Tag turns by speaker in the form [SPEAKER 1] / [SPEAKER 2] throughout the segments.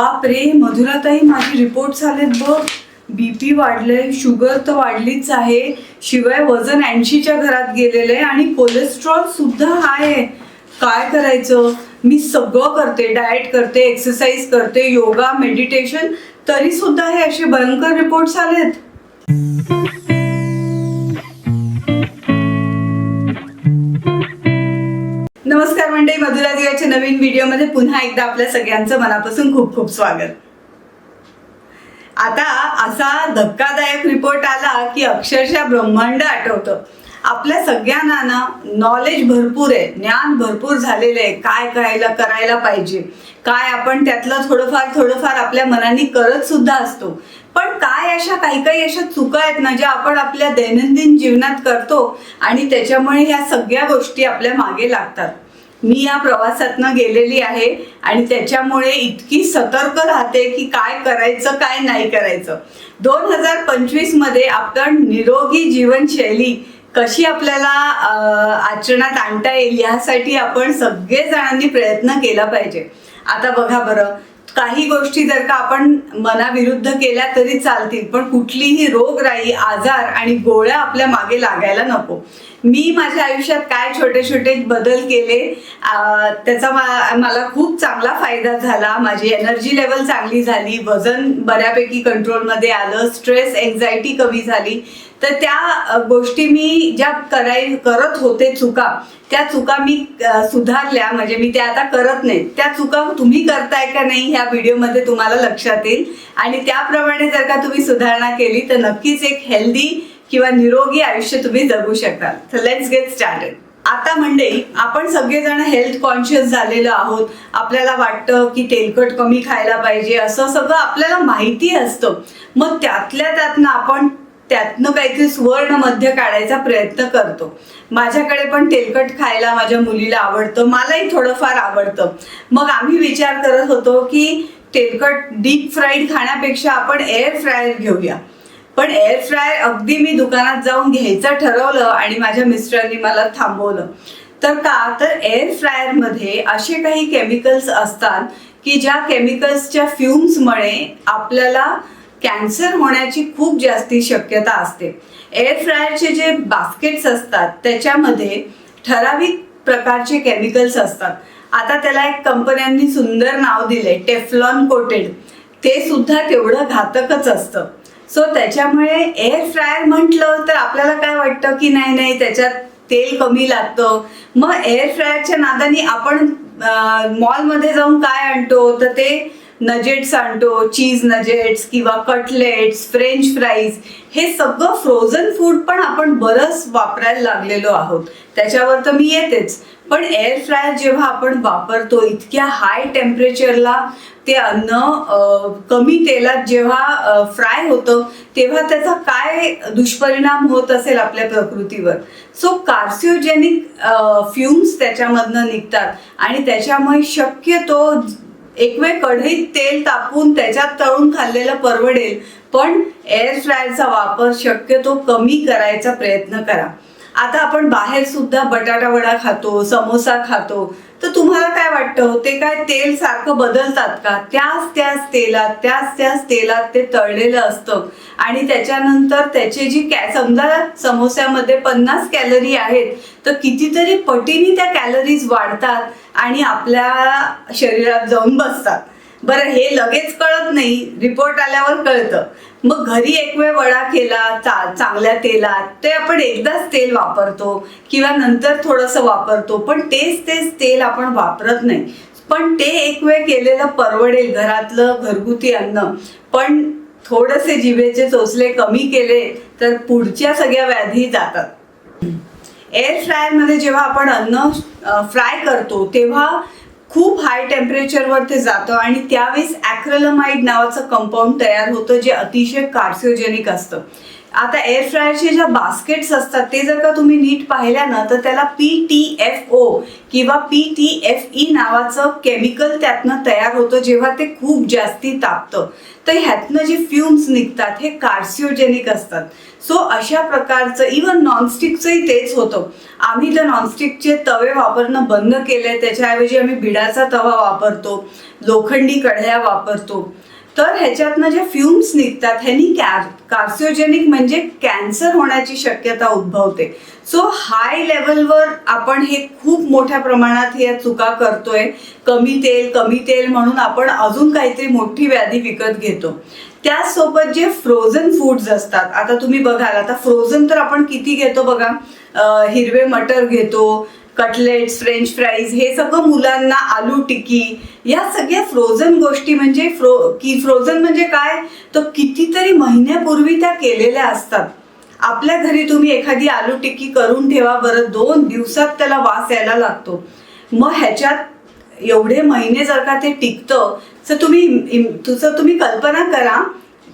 [SPEAKER 1] बापरे मधुराताई माझे रिपोर्ट झालेत बघ. बीपी वाढलंय शुगर तर वाढलीच आहे. शिवाय वजन ऐंशीच्या घरात गेलेलं आहे आणि कोलेस्ट्रॉल सुद्धा हाय आहे. काय करायचं? मी सगळं करते डाएट करते एक्सरसाइज करते योगा मेडिटेशन तरी सुद्धा हे असे भयंकर रिपोर्ट्स आलेत. नमस्कार मंडळी मधुरा दिवाच्या नवीन व्हिडिओमध्ये पुन्हा एकदा आपल्या सगळ्यांचं मनापासून खूप खूप स्वागत. आता असा धक्कादायक रिपोर्ट आला की अक्षरशः ब्रह्मांड आठवतं. आपल्या सगळ्यांना ना नॉलेज भरपूर आहे ज्ञान भरपूर झालेलं आहे काय करायला करायला पाहिजे. काय आपण त्यातलं थोडंफार थोडंफार आपल्या मनाने करत सुद्धा असतो. पण काय अशा काही काही अशा चुका आहेत ना ज्या आपण आपल्या दैनंदिन जीवनात करतो आणि त्याच्यामुळे ह्या सगळ्या गोष्टी आपल्या मागे लागतात. मी या प्रवासातनं गेलेली आहे आणि त्याच्यामुळे इतकी सतर्क राहते की काय करायचं काय नाही करायचं. दोन हजार पंचवीसमध्ये आपण निरोगी जीवनशैली कशी आपल्याला आचरणात आणता येईल यासाठी आपण सगळे जणांनी प्रयत्न केला पाहिजे. आता बघा बरं काही गोष्टी जर का आपण मनाविरुद्ध केल्या तरी चालतील पण कुठलीही रोगराई आजार आणि गोळ्या आपल्या मागे लागायला नको. मी माझ्या आयुष्यात काय छोटे छोटे बदल केले त्याचा मला खूप चांगला फायदा झाला. माझी एनर्जी लेवल चांगली झाली. वजन बऱ्यापैकी कंट्रोलमध्ये आलं. स्ट्रेस एन्झायटी कमी झाली. तर त्या गोष्टी मी ज्या कराय करत होते चुका त्या चुका मी सुधारल्या. म्हणजे मी त्या आता करत नाही. त्या चुका तुम्ही करताय का नाही ह्या व्हिडिओमध्ये तुम्हाला लक्षात येईल. आणि त्याप्रमाणे जर का तुम्ही सुधारणा केली तर नक्कीच एक हेल्दी किंवा निरोगी आयुष्य तुम्ही जगू शकाल. तर लेट्स गेट स्टार्टेड आता मंडळी आपण सगळेजण हेल्थ कॉन्शियस झालेलो आहोत. आपल्याला वाटतं की तेलकट कमी खायला पाहिजे. असं सगळं आपल्याला माहिती असतं. मग त्यातल्या त्यातनं आपण त्यातनं काहीतरी सुवर्ण मध्य काढायचा प्रयत्न करतो. माझ्याकडे पण तेलकट खायला माझ्या मुलीला आवडतं मलाही थोडंफार आवडतं. मग आम्ही विचार करत होतो की तेलकट डीप फ्राईड खाण्यापेक्षा आपण एअर फ्रायर घेऊया. पण एअर फ्रायर अगदी मी दुकानात जाऊन घ्यायचं ठरवलं आणि माझ्या मिस्टरांनी मला थांबवलं. तर का? तर एअर फ्रायरमध्ये असे काही केमिकल्स असतात की ज्या केमिकल्सच्या फ्युम्समुळे आपल्याला कॅन्सर होण्याची खूप जास्ती शक्यता असते. एअर फ्रायरचे जे बास्केट्स असतात त्याच्यामध्ये ठराविक प्रकारचे केमिकल्स असतात. आता त्याला एक कंपन्यांनी सुंदर नाव दिले टेफलॉन कोटेड. ते सुद्धा तेवढं घातकच असतं. सो त्याच्यामुळे एअर फ्रायर म्हटलं तर आपल्याला काय वाटतं की नाही नाही त्याच्यात तेल कमी लागतं? मग एअर फ्रायरच्या नादाने आपण मॉलमध्ये जाऊन काय आणतो? तर ते नजेट्स आणतो चीज नजेट्स किंवा कटलेट्स फ्रेंच फ्राईज हे सगळं फ्रोझन फूड पण आपण बरंच वापरायला लागलेलो आहोत. त्याच्यावर तर मी येतेच. पण एअर फ्रायर जेव्हा आपण वापरतो इतक्या हाय टेम्परेचरला ते अन्न कमी तेलात जेव्हा फ्राय होतं तेव्हा त्याचा काय दुष्परिणाम होत असेल आपल्या प्रकृतीवर? सो कार्सिओजेनिक फ्युम्स त्याच्यामधनं निघतात. आणि त्याच्यामुळे शक्यतो एकवेळ कढईत तेल तापून त्याच्यात तळून खाल्लेलं परवडेल. पण एअर फ्रायरचा वापर शक्यतो कमी करायचा प्रयत्न करा. आता आपण बाहेर सुद्धा बटाटा वडा खातो समोसा खातो तर तुम्हाला काय वाटतं हो? ते काय तेल सारखं बदलतात का? त्याच त्याच तेलात त्याच त्याच तेलात ते तळलेलं असतं. आणि त्याच्यानंतर त्याचे जी कॅ समजा समोस्यामध्ये पन्नास कॅलरी आहेत तर कितीतरी पटीने त्या कॅलरीज वाढतात आणि आपल्या शरीरात जाऊन बसतात. बरं हे लगेच कळत नाही. रिपोर्ट आल्यावर कळतं. मग घरी एक वेळ वडा केला चा चांगल्या तेलात ते आपण एकदाच तेल वापरतो किंवा नंतर थोडंसं वापरतो पण तेच तेच तेल आपण वापरत नाही. पण ते एक वेळ केलेलं परवडेल घरातलं घरगुती अन्न. पण थोडेसे जिभेचे चोचले कमी केले तर पुढच्या सगळ्या व्याधी जातात. एअर फ्रायरमध्ये जेव्हा आपण अन्न फ्राय करतो तेव्हा खूप हाय टेम्परेचरवर ते जातं आणि त्यावेळेस ॲक्रलमाइड नावाचं कंपाऊंड तयार होतं जे अतिशय कार्सिओजेनिक असतं. आता एअर फ्रायरचे ज्या बास्केट्स असतात ते जर का तुम्ही नीट पाहिल्या ना तर त्याला पी टी एफ ओ किंवा पी टी एफ ई नावाचं केमिकल त्यातनं तयार होतं जेव्हा ते खूप जास्ती तापतं. तर ह्यातनं जे फ्युम्स निघतात हे कार्सिओजेनिक असतात. सो अशा प्रकारचं इवन नॉनस्टिकचंही तेच होतं. आम्ही तर नॉनस्टिकचे तवे वापरणं बंद केले त्याच्याऐवजी आम्ही भिडाचा तवा वापरतो लोखंडी कढया वापरतो. तर ह्याच्यातनं जे फ्युम्स निघतात ह्यानी कॅर कार्सिओजेनिक म्हणजे कॅन्सर होण्याची शक्यता उद्भवते. सो हाय लेवलवर आपण हे खूप मोठ्या प्रमाणात हे चुका करतोय. कमी तेल कमी तेल म्हणून आपण अजून काहीतरी मोठी व्याधी विकत घेतो. त्याचसोबत जे फ्रोझन फूड्स असतात आता तुम्ही बघाल आता फ्रोझन तर आपण किती घेतो बघा? हिरवे मटर घेतो कटलेट्स फ्रेंच फ्राईज हे सगळं मुलांना आलू टिक्की या सगळ्या फ्रोझन गोष्टी म्हणजे फ्रो की फ्रोझन म्हणजे काय? तर कितीतरी महिन्यापूर्वी त्या केलेल्या असतात. आपल्या घरी तुम्ही एखादी आलू टिक्की करून ठेवा बरं दोन दिवसात त्याला वास यायला लागतो. मग ह्याच्यात एवढे महिने जर का ते टिकतं तर तुम्ही तुझं तुम्ही कल्पना करा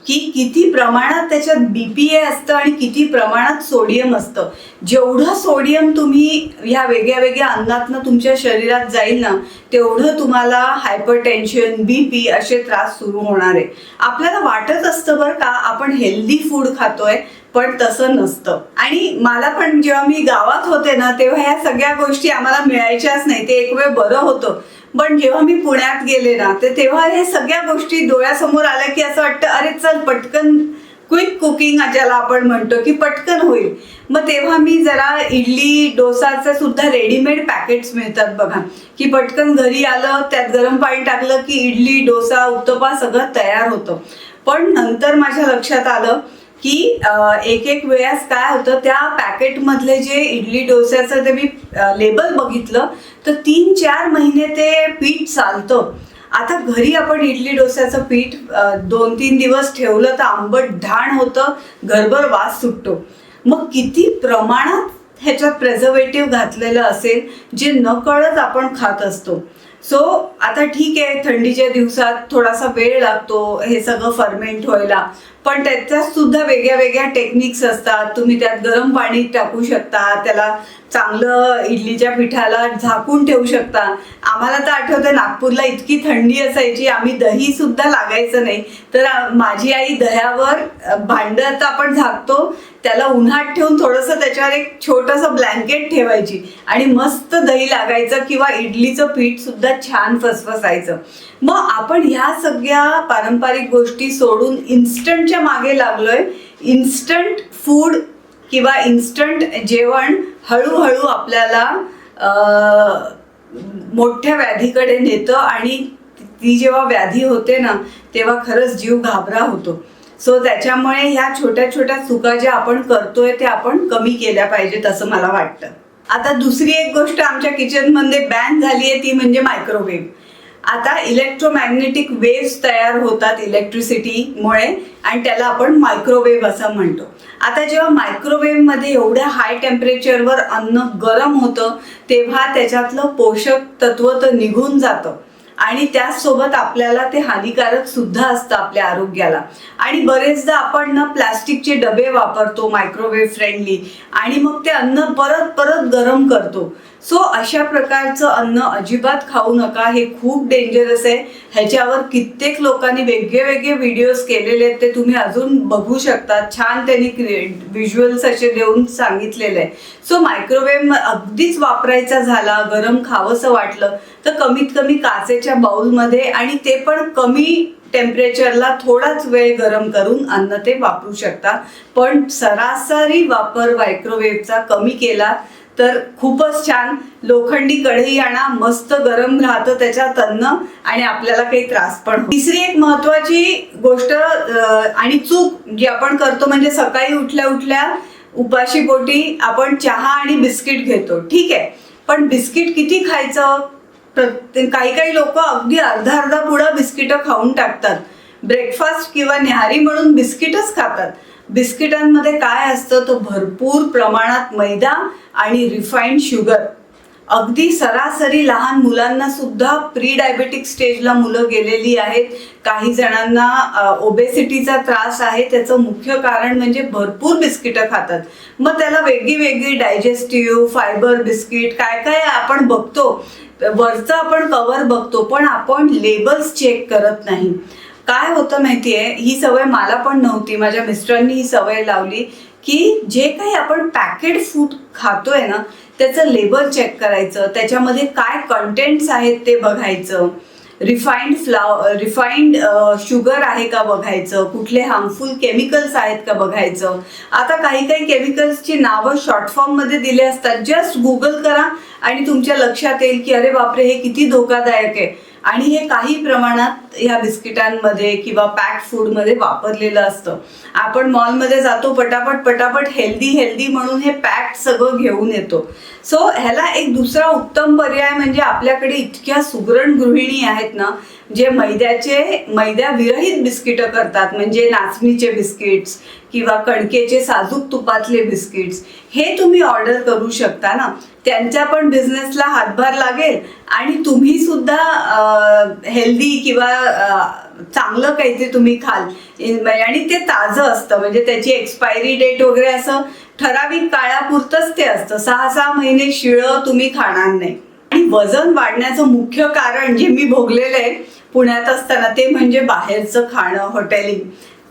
[SPEAKER 1] की किती प्रमाणात त्याच्यात बीपीए असतं आणि किती प्रमाणात सोडियम असतं. जेवढं सोडियम तुम्ही ह्या वेगळ्या वेगळ्या अन्नातनं तुमच्या शरीरात जाईल ना तेवढं तुम्हाला हायपर टेन्शन बीपी असे त्रास सुरू होणार आहे. आपल्याला वाटत असतं बरं का आपण हेल्दी फूड खातोय पण तसं नसतं. आणि मला पण जेव्हा मी गावात होते ना तेव्हा ह्या सगळ्या गोष्टी आम्हाला मिळायच्याच नाही. ते एक वेळ बरं होतं. पण जेव्हा मी पुण्यात गेले ना तर तेव्हा हे सगळ्या गोष्टी डोळ्यासमोर आल्या की असं वाटतं अरे चल पटकन क्विक कुकिंग ज्याला आपण म्हणतो की पटकन होईल. मग तेव्हा मी जरा इडली डोसाचं सुद्धा रेडीमेड पॅकेट्स मिळतात बघा. की पटकन घरी आलं त्यात गरम पाणी टाकलं की इडली डोसा उत्तपा सगळं तयार होतं. पण नंतर माझ्या लक्षात आलं की एक एक वेळेस काय होतं त्या पॅकेटमधले जे इडली डोस्याचं ते मी लेबल बघितलं तर तीन चार महिने ते पीठ चालतं. आता घरी आपण इडली डोस्याचं पीठ दोन तीन दिवस ठेवलं तर आंबट ढाण होतं घरभर वास सुटतो. मग किती प्रमाणात ह्याच्यात प्रेझर्वेटिव्ह घातलेलं असेल जे नकळत आपण खात असतो. सो आता ठीक आहे थंडीच्या दिवसात थोडासा वेळ लागतो हे सगळं फर्मेंट व्हायला. पण त्याच्यात सुद्धा वेगळ्या वेगळ्या टेक्निक्स असतात. तुम्ही त्यात गरम पाणी टाकू शकता त्याला चांगलं इडलीच्या पिठाला झाकून ठेवू शकता. आम्हाला तर आठवतं नागपूरला इतकी थंडी असायची आम्ही दही सुद्धा लागायचं नाही. तर माझी आई दह्यावर भांडं तर आपण झाकतो त्याला उन्हात ठेवून थोडंसं त्याच्यावर एक छोटंसं ब्लँकेट ठेवायची आणि मस्त दही लागायचं किंवा इडलीचं पीठ सुद्धा छान फसफसायचं. मग आपण ह्या सगळ्या पारंपरिक गोष्टी सोडून इन्स्टंटच्या मागे लागलोय. इन्स्टंट फूड किंवा इन्स्टंट जेवण हळूहळू आपल्याला मोठ्या व्याधीकडे नेतं आणि ती जेव्हा व्याधी होते ना तेव्हा खरंच जीव घाबरा होतो. सो त्याच्यामुळे ह्या छोट्या छोट्या चुका ज्या आपण करतोय त्या आपण कमी केल्या पाहिजेत असं मला वाटतं. आता दुसरी एक गोष्ट आमच्या किचनमध्ये बॅन झाली आहे ती म्हणजे मायक्रोवेव्ह आता इलेक्ट्रोमॅग्नेटिक वेव्स तयार होतात इलेक्ट्रिसिटीमुळे आणि त्याला आपण मायक्रोवेव्ह असं म्हणतो. आता जेव्हा मायक्रोवेव्हमध्ये एवढ्या हाय टेम्परेचरवर अन्न गरम होतं तेव्हा त्याच्यातलं पोषक तत्व तर निघून जातं. आणि त्याचसोबत आपल्याला ते हानिकारक सुद्धा असतं आपल्या आरोग्याला. आणि बरेचदा आपण ना प्लास्टिकचे डबे वापरतो मायक्रोवेव्ह फ्रेंडली आणि मग ते अन्न परत परत गरम करतो. सो अशा प्रकारचं अन्न अजिबात खाऊ नका. हे खूप डेंजरस आहे. ह्याच्यावर कित्येक लोकांनी वेगळे वेगळे व्हिडिओज केलेले आहेत. ते तुम्ही अजून बघू शकता. छान त्यांनी व्हिज्युअल्स असे देऊन सांगितलेले आहे सो मायक्रोवेव्ह अगदीच वापरायचा झाला. गरम खावंसं वाटलं. तर कमीत कमी काचेच्या बाउलमध्ये आणि ते पण कमी टेम्परेचरला थोडाच वेळ गरम करून अन्न ते वापरू शकता. पण सरासरी वापर मायक्रोवेव्हचा कमी केला. तर खूपच छान. लोखंडी कढई आणा मस्त गरम राहतं त्याच्यात अन्न आणि आपल्याला काही त्रास पण तिसरी एक महत्वाची गोष्ट आणि चूक जी आपण करतो म्हणजे सकाळी उठल्या उठल्या उपाशी पोटी आपण चहा आणि बिस्किट घेतो. ठीक आहे. पण बिस्किट किती खायचं? प्रत्येक काही काही लोक अगदी अर्धा अर्धा पुडा बिस्किटं खाऊन टाकतात. ब्रेकफास्ट किंवा न्याहारी म्हणून बिस्किटच खातात. बिस्किटांमध्ये काय असतं? तो भरपूर प्रमाणात मैदा आणि रिफाईंड शुगर अगदी सरासरी लहान मुलांना सुद्धा प्री डायबेटिक स्टेजला मुलं गेलेली आहेत. काही जणांना ओबेसिटीचा त्रास आहे. त्याचं मुख्य कारण म्हणजे भरपूर बिस्किटं खातात. मग त्याला वेगळी वेगळी डायजेस्टिव्ह फायबर बिस्किट काय काय आपण बघतो. वरचं आपण कवर बघतो पण आपण लेबल्स चेक करत नाही. काय होतं माहितीये ही सवय मला पण नव्हती. माझ्या मिस्टरांनी ही सवय लावली की जे काही आपण पॅकेट फूड खातोय ना त्याचं लेबल चेक करायचं त्याच्यामध्ये काय कंटेंट्स आहेत ते बघायचं रिफाईंड फ्लाव रिफाईंड शुगर आहे का बघायचं कुठले हार्मफुल केमिकल्स आहेत का बघायचं. आता काही काही केमिकल्सची नावं शॉर्ट फॉर्ममध्ये दिले असतात. जस्ट गुगल करा आणि तुमच्या लक्षात येईल की अरे बापरे हे किती धोकादायक आहे. आणि हे काही प्रमाणात ह्या बिस्किटांमध्ये किंवा पॅक फूडमध्ये वापरलेलं असतं. आपण मॉलमध्ये जातो पटापट पटापट हेल्दी हेल्दी म्हणून हे पॅक सगळं घेऊन येतो. सो ह्याला एक दुसरा उत्तम पर्याय म्हणजे आपल्याकडे इतक्या सुगरण गृहिणी आहेत ना जे मैद्याचे मैद्या विरहित बिस्किटं करतात. म्हणजे नाचणीचे बिस्किट्स किंवा कणकेचे साजूक तुपातले बिस्किट्स. हे तुम्ही ऑर्डर करू शकता ना. त्यांच्या पण बिझनेसला हातभार लागेल आणि तुम्ही सुद्धा हेल्दी किंवा चांगलं काहीतरी तुम्ही खाल. म्हणजे, आणि ते ताजं असतं. म्हणजे त्याची एक्सपायरी डेट वगैरे असं ठराविक काळापुरतंच ते असतं. सहा सहा महिने शिळं तुम्ही खाणार नाही. आणि वजन वाढण्याचं मुख्य कारण जे मी भोगलेलं आहे पुण्यात असताना ते म्हणजे बाहेरचं खाणं हॉटेलिंग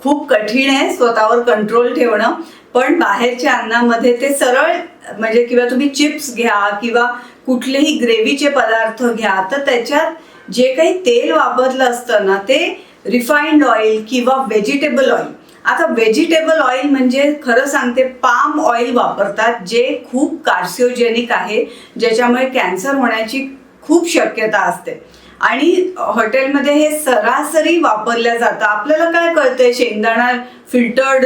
[SPEAKER 1] खूप कठीण आहे स्वतःवर कंट्रोल ठेवणं. पण बाहेरच्या अन्नामध्ये ते सरळ म्हणजे किंवा तुम्ही चिप्स घ्या किंवा कुठलेही ग्रेव्हीचे पदार्थ घ्या तर त्याच्यात जे काही तेल वापरलं असतं ना ते रिफाईंड ऑइल किंवा व्हेजिटेबल ऑइल. आता व्हेजिटेबल ऑइल म्हणजे खरं सांगते पाम ऑइल वापरतात जे खूप कार्सिओजेनिक आहे ज्याच्यामुळे कॅन्सर होण्याची खूप शक्यता असते. आणि हॉटेलमध्ये हे सरासरी वापरल्या जातं. आपल्याला काय कळतंय? शेंगदाणा फिल्टर्ड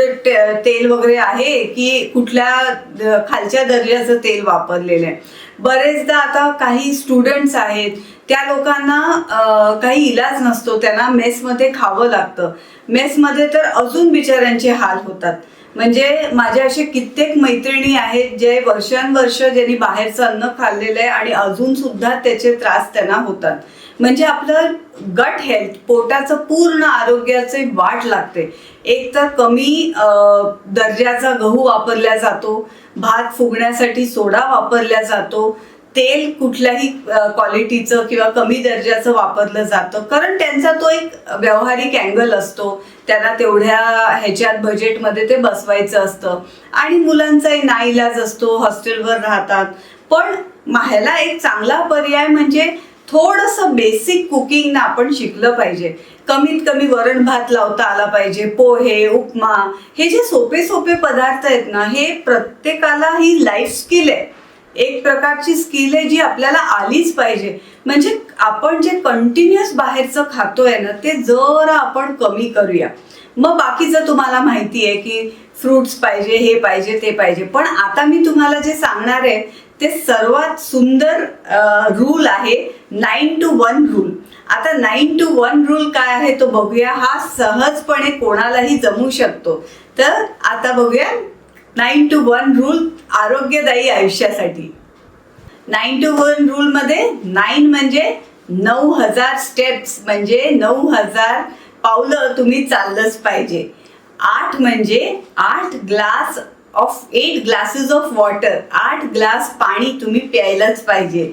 [SPEAKER 1] तेल वगैरे आहे की कुठल्या खालच्या दर्जाचं तेल वापरलेलं आहे? बरेचदा आता काही स्टुडंट्स आहेत त्या लोकांना काही इलाज नसतो त्यांना मेसमध्ये खावं लागतं. मेसमध्ये तर अजून बिचाऱ्यांचे हाल होतात. म्हणजे माझ्या असे कित्येक मैत्रिणी आहेत जे वर्षानुवर्ष ज्यांनी बाहेरचं अन्न खाल्लेलं आहे आणि अजून सुद्धा त्याचे त्रास त्यांना होतात. म्हणजे आपलं गट हेल्थ पोटाचं पूर्ण आरोग्याचे वाट लागते. एक तर कमी दर्जाचा गहू वापरला जातो भात फुगण्यासाठी सोडा वापरला जातो तेल कुठल्याही क्वालिटीचं किंवा कमी दर्जाचं वापरलं जातं. कारण त्यांचा तो एक व्यावहारिक अँगल असतो. त्यांना तेवढ्या ह्याच्यात बजेटमध्ये ते बसवायचं असतं. आणि मुलांचाही नाईलाज असतो हॉस्टेलवर राहतात. पण ह्याला एक चांगला पर्याय म्हणजे थोडंसं बेसिक कुकिंग ना आपण शिकलं पाहिजे. कमीत कमी वरण भात लावता आला पाहिजे पोहे उपमा हे जे सोपे सोपे पदार्थ आहेत ना हे प्रत्येकाला ही लाईफ स्किल आहे. एक प्रकारची स्किल आहे जी आपल्याला आलीच पाहिजे. म्हणजे आपण जे कंटिन्युअस बाहेरचं खातोय ना ते जरा आपण कमी करूया. मग बाकीचं तुम्हाला माहिती आहे की फ्रुट्स पाहिजे हे पाहिजे ते पाहिजे. पण आता मी तुम्हाला जे सांगणार आहे ते सर्वात सुंदर रूल आहे नाईन टू वन रूल आता नाईन टू वन रूल काय आहे तो बघूया. हा सहजपणे कोणालाही जमू शकतो. तर आता बघूया नाईन टू वन रूल आरोग्यदायी आयुष्यासाठी. नाईन टू वन रूलमध्ये नाईन म्हणजे नऊ हजार स्टेप्स म्हणजे नऊ हजार पावलं तुम्ही चाललंच पाहिजे. आठ म्हणजे आठ glass of eight glasses of water आठ ग्लास पाणी तुम्ही प्यायलाच पाहिजे.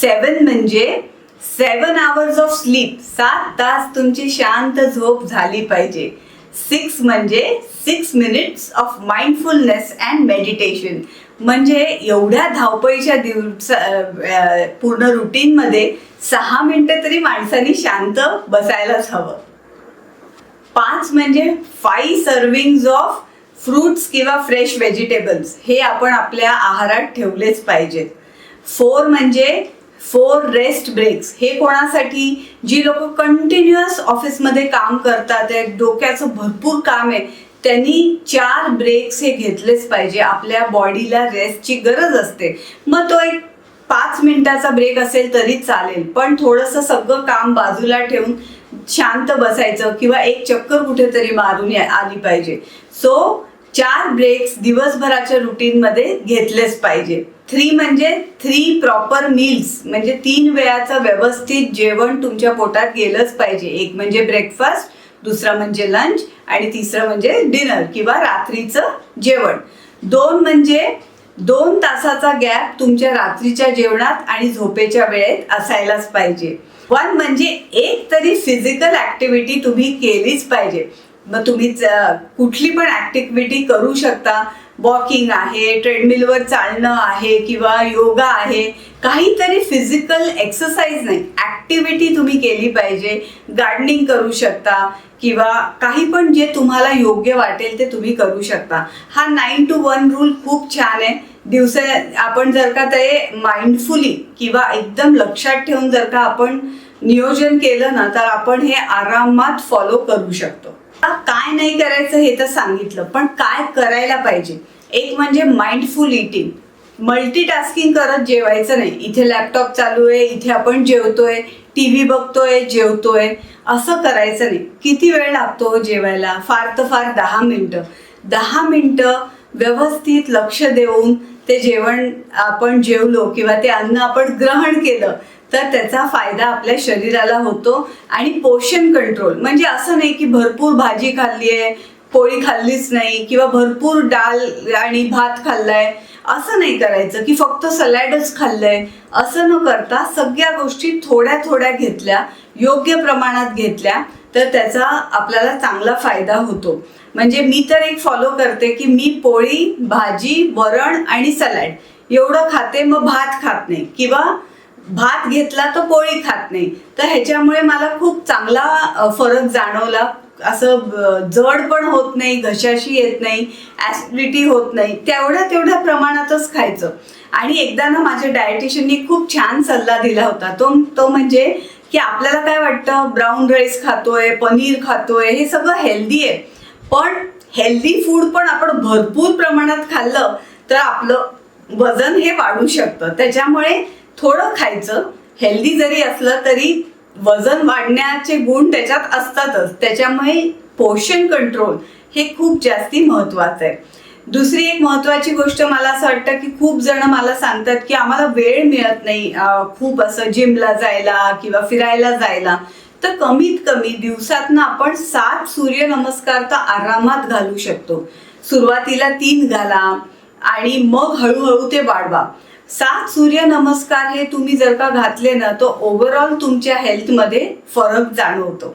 [SPEAKER 1] सेवन म्हणजे सेवन आवर्स ऑफ स्लीप सात तास तुमची शांत झोप झाली पाहिजे. सिक्स म्हणजे six minutes of mindfulness and meditation म्हणजे एवढ्या धावपळीच्या दिवस पूर्ण रुटीनमध्ये सहा मिनटं तरी माणसाने शांत बसायलाच हवं. पाच म्हणजे फाईव्ह सर्विंग्ज ऑफ फ्रुट्स किंवा फ्रेश व्हेजिटेबल्स हे आपण आपल्या आहारात ठेवलेच पाहिजेत. फोर म्हणजे फोर रेस्ट ब्रेक्स हे कोणासाठी? जी लोक कंटिन्युअस ऑफिसमध्ये काम करतात डोक्याचं भरपूर काम आहे त्यांनी चार ब्रेक्स हे घेतलेच पाहिजे. आपल्या बॉडीला रेस्टची गरज असते. मग तो एक पाच मिनिटाचा ब्रेक असेल तरी चालेल. पण थोडंसं सगळं काम बाजूला ठेवून शांत बसायचं किंवा एक चक्कर कुठेतरी मारून आली पाहिजे. सो चार ब्रेक्स दिवसभराच्या रुटीनमध्ये घेतलेच पाहिजे. थ्री म्हणजे थ्री प्रॉपर मील्स म्हणजे तीन वेळाचं व्यवस्थित जेवण तुमच्या पोटात गेलंच पाहिजे. एक म्हणजे ब्रेकफास्ट दुसरा म्हणजे लंच आणि तिसरं म्हणजे डिनर किंवा रात्रीचं जेवण. दोन म्हणजे दोन तासाचा गॅप तुमच्या रात्रीच्या जेवणात आणि झोपेच्या वेळेत असायलाच पाहिजे. वन म्हणजे एक तरी फिजिकल ऍक्टिव्हिटी तुम्ही केलीच पाहिजे. मग तुम्ही कुठली पण ऍक्टिव्हिटी करू शकता. वॉकिंग आहे ट्रेडमिलवर चालणं आहे किंवा योगा आहे काहीतरी फिजिकल एक्सरसाइज नाही. ऍक्टिव्हिटी तुम्ही केली पाहिजे. गार्डनिंग करू शकता किंवा काही पण जे तुम्हाला योग्य वाटेल ते तुम्ही करू शकता. हा नाईन टू वन रूल खूप छान आहे. दिवसा आपण जर का ते माइंडफुली किंवा एकदम लक्षात ठेवून जर का आपण नियोजन केलं ना तर आपण हे आरामात फॉलो करू शकतो. आता काय नाही करायचं हे तर सांगितलं पण काय करायला पाहिजे? एक म्हणजे माइंडफुल इटिंग मल्टीटास्किंग करत जेवायचं नाही. इथे लॅपटॉप चालू आहे इथे आपण जेवतोय टी व्ही बघतोय जेवतोय असं करायचं नाही. किती वेळ लागतो हो जेवायला? फार तर फार दहा मिनटं. दहा मिनटं व्यवस्थित लक्ष देऊन ते जेवण आपण जेवलो किंवा ते अन्न आपण ग्रहण केलं तर त्याचा फायदा आपल्या शरीराला होतो आणि पोषण कंट्रोल म्हणजे असं नाही की भरपूर भाजी खाल्ली आहे पोळी खाल्लीच नाही किंवा भरपूर डाळ आणि भात खाल्लाय असं नाही करायचं की फक्त सलॅडच खाल्लंय. असं न करता सगळ्या गोष्टी थोड्या थोड्या घेतल्या योग्य प्रमाणात घेतल्या तर त्याचा आपल्याला चांगला फायदा होतो. म्हणजे मी तर एक फॉलो करते की मी पोळी भाजी वरण आणि सलाड एवढं खाते मग भात खात नाही. किंवा भात घेतला तर पोळी खात नाही. तर ह्याच्यामुळे मला खूप चांगला फरक जाणवला. असं जड पण होत नाही घशाशी येत नाही ॲसिडिटी होत नाही. तेवढ्या तेवढ्या प्रमाणातच खायचं. आणि एकदा ना माझ्या डायटिशियननी खूप छान सल्ला दिला होता. तो तो म्हणजे की आपल्याला काय वाटतं? ब्राऊन राईस खातोय पनीर खातोय हे सगळं हेल्दी आहे. पण हेल्दी फूड पण आपण भरपूर प्रमाणात खाल्लं तर आपलं वजन हे वाढू शकतं. त्याच्यामुळे थोडं खायचं हेल्दी जरी असलं तरी वजन वाढण्याचे गुण त्याच्यात असतातच. त्याच्यामुळे पोषण कंट्रोल हे खूप जास्ती महत्वाचं आहे. दुसरी एक महत्वाची गोष्ट मला असं वाटतं की खूप जण मला सांगतात की आम्हाला वेळ मिळत नाही खूप असं जिमला जायला किंवा फिरायला जायला. तर कमीत कमी दिवसातनं आपण सात सूर्यनमस्कार तर आरामात घालू शकतो. सुरुवातीला तीन घाला आणि मग हळूहळू ते वाढवा. सात सूर्यनमस्कार हे तुम्ही जर का घातले ना तर ओव्हरऑल तुमच्या हेल्थमध्ये फरक जाणवतो.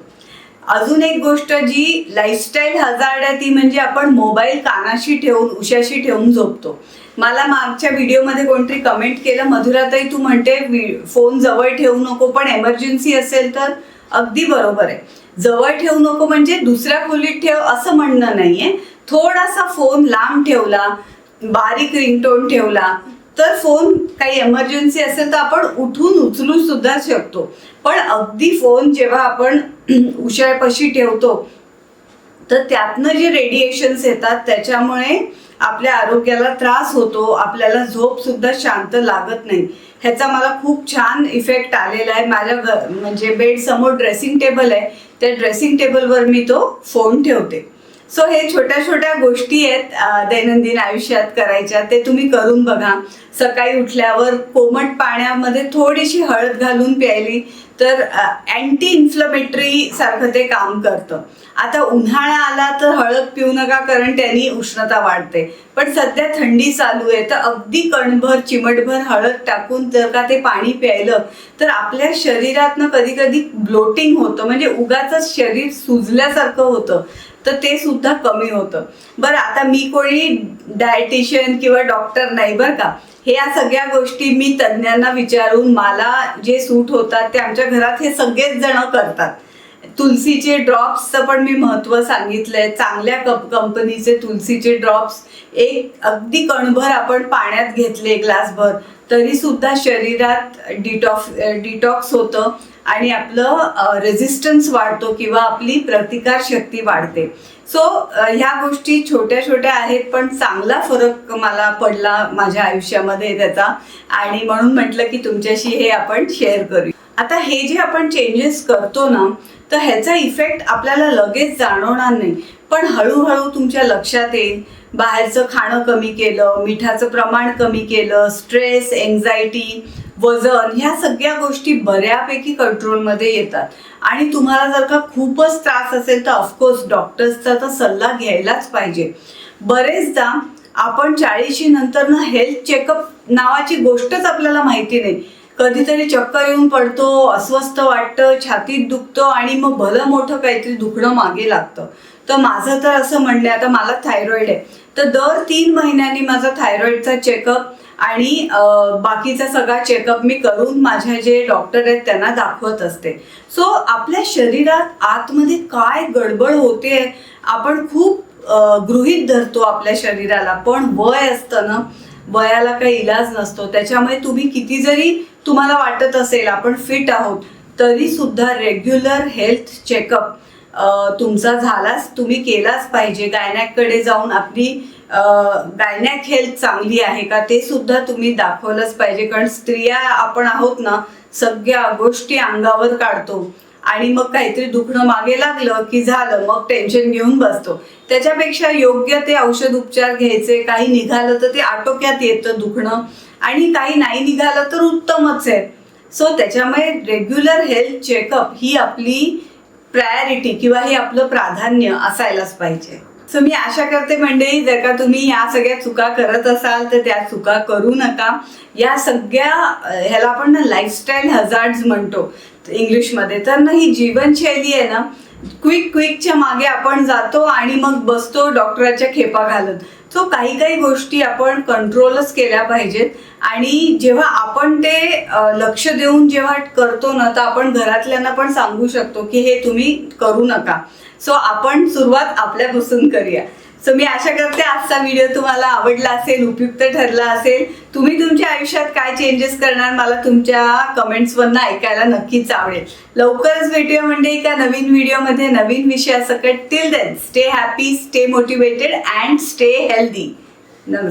[SPEAKER 1] अजून एक गोष्ट जी लाईफस्टाईल हजार्ड आहे ती म्हणजे आपण मोबाईल कानाशी ठेवून उशाशी ठेवून झोपतो. मला मागच्या व्हिडिओमध्ये कोणतरी कमेंट केलं मधुराताई तू म्हणते फोन जवळ ठेवू नको पण एमर्जन्सी असेल तर? अगदी बरोबर आहे. जवळ ठेवू नको म्हणजे दुसऱ्या खोलीत ठेव असं म्हणणं नाहीये. थोडासा फोन लांब ठेवला बारीक रिंगटोन ठेवला तर फोन काही एमर्जन्सी असेल तर आपण उठून उचलू सुद्धा शकतो. पण अगदी फोन जेव्हा आपण उशाळपाशी ठेवतो तर त्यातनं जे रेडिएशन्स येतात त्याच्यामुळे आपल्या आरोग्याला त्रास होतो आपल्याला झोप सुद्धा शांत लागत नाही. ह्याचा मला खूप छान इफेक्ट आलेला आहे. माझ्या घर म्हणजे बेड समोर ड्रेसिंग टेबल आहे. त्या ड्रेसिंग टेबलवर मी तो फोन ठेवते. सो हे छोट्या छोट्या गोष्टी आहेत दैनंदिन आयुष्यात करायच्या. ते तुम्ही करून बघा. सकाळी उठल्यावर कोमट पाण्यामध्ये थोडीशी हळद घालून प्यायली तर अँटी इन्फ्लमेटरी सारखं ते काम करतं. आता उन्हाळा आला तर हळद पिऊ नका कारण त्यांनी उष्णता वाढते. पण सध्या थंडी चालू आहे तर अगदी कणभर चिमटभर हळद टाकून जर का ते पाणी प्यायलं तर आपल्या शरीरातनं कधी कधी ब्लोटिंग होतं. म्हणजे उगाच शरीर सुजल्यासारखं होतं. तर ते सुद्धा कमी होतं. बरं आता मी कोणी डायटिशियन किंवा डॉक्टर नाही बरं का. हे या सगळ्या गोष्टी मी तज्ज्ञांना विचारून मला जे सूट होतात ते आमच्या घरात हे सगळेच जण करतात. तुलसीचे ड्रॉप्सचं पण मी महत्त्व सांगितलंय. चांगल्या कप कंपनीचे तुलसीचे ड्रॉप्स एक अगदी कणभर आपण पाण्यात घेतले ग्लासभर तरी सुद्धा शरीरात डिटॉक्स डिटॉक्स होतं. आणि आपलं रेझिस्टन्स वाढतो किंवा आपली प्रतिकार शक्ती वाढते. सो ह्या गोष्टी छोट्या छोट्या आहेत पण चांगला फरक मला पडला माझ्या आयुष्यामध्ये त्याचा. आणि म्हणून म्हटलं की तुमच्याशी हे आपण शेअर करू. आता हे जे आपण चेंजेस करतो ना तर ह्याचा इफेक्ट आपल्याला लगेच जाणवणार नाही. पण हळूहळू तुमच्या लक्षात येईल. बाहेरचं खाणं कमी केलं मिठाचं प्रमाण कमी केलं स्ट्रेस एन्झायटी वजन ह्या सगळ्या गोष्टी बऱ्यापैकी कंट्रोलमध्ये येतात. आणि तुम्हाला जर का खूपच त्रास असेल तर ऑफकोर्स डॉक्टर्सचा तर सल्ला घ्यायलाच पाहिजे. बरेचदा आपण चाळीशी नंतर ना हेल्थ चेकअप नावाची गोष्टच आपल्याला माहिती नाही. कधीतरी चक्कर येऊन पडतो अस्वस्थ वाटतं छातीत दुखतं आणि मग भलं मोठं काहीतरी दुखणं मागे लागतं. तर माझं तर असं म्हणणं आहे आता मला थायरॉईड आहे. तर दर तीन महिन्यांनी माझा थायरॉईडचा चेकअप आणि बाकीचा सगळा चेकअप मी करून माझे जे डॉक्टर आहेत त्यांना दाखवत असते. सो आपल्या शरीरात आतमध्ये काय गडबड होते आपण खूप गृहित गृहीत धरतो आपल्या शरीराला. पण वय असतं ना वयाला काही इलाज नसतो. त्याच्यामुळे तुम्ही किती जरी तुम्हाला वाटत असेल आपण फिट आहोत तरी सुद्धा रेग्युलर हेल्थ चेकअप तुमचा झालाच तुम्ही केलाच पाहिजे. गायनॅककडे जाऊन आपली गायनॅक हेल्थ चांगली आहे का? ते सुद्धा तुम्ही दाखवलंच पाहिजे कारण स्त्रिया आपण आहोत ना सगळ्या गोष्टी अंगावर काढतो. आणि मग काहीतरी दुखणं मागे लागलं की झालं मग टेन्शन घेऊन बसतो. त्याच्यापेक्षा योग्य ते औषध उपचार घ्यायचे काही निघालं तर ते आटोक्यात येतं दुखणं. आणि काही नाही निघालं तर उत्तमच आहे. सो त्याच्यामुळे रेग्युलर हेल्थ चेकअप ही आपली प्रायोरिटी किंवा हे आपलं प्राधान्य असायलाच पाहिजे. सो मी आशा करते मंडळी जर का तुम्ही या सगळ्या चुका करत असाल तर त्या चुका करू नका. या सगळ्या ह्याला आपण ना लाईफस्टाईल हजार्ड म्हणतो इंग्लिशमध्ये. तर ना ही जीवनशैली आहे ना क्विक क्विकच्या मागे आपण जातो आणि मग बसतो डॉक्टराच्या खेपा घालत सो काही काही गोष्टी आपण कंट्रोलच केल्या पाहिजेत. आणि जेव्हा आपण ते लक्ष देऊन जेव्हा करतो ना तर आपण घरातल्यांना पण सांगू शकतो की हे तुम्ही करू नका. सो आपण सुरुवात आपल्यापासून करूया. सो मी आशा करते आजचा व्हिडिओ तुम्हाला आवडला असेल उपयुक्त ठरला असेल. तुम्ही तुमच्या आयुष्यात काय चेंजेस करणार मला तुमच्या कमेंट्सवरनं ऐकायला नक्कीच आवडेल. लवकरच भेटूया म्हणजे एका नवीन व्हिडिओमध्ये नवीन विषयासकट. Till then stay happy stay motivated and stay healthy नमस्कार.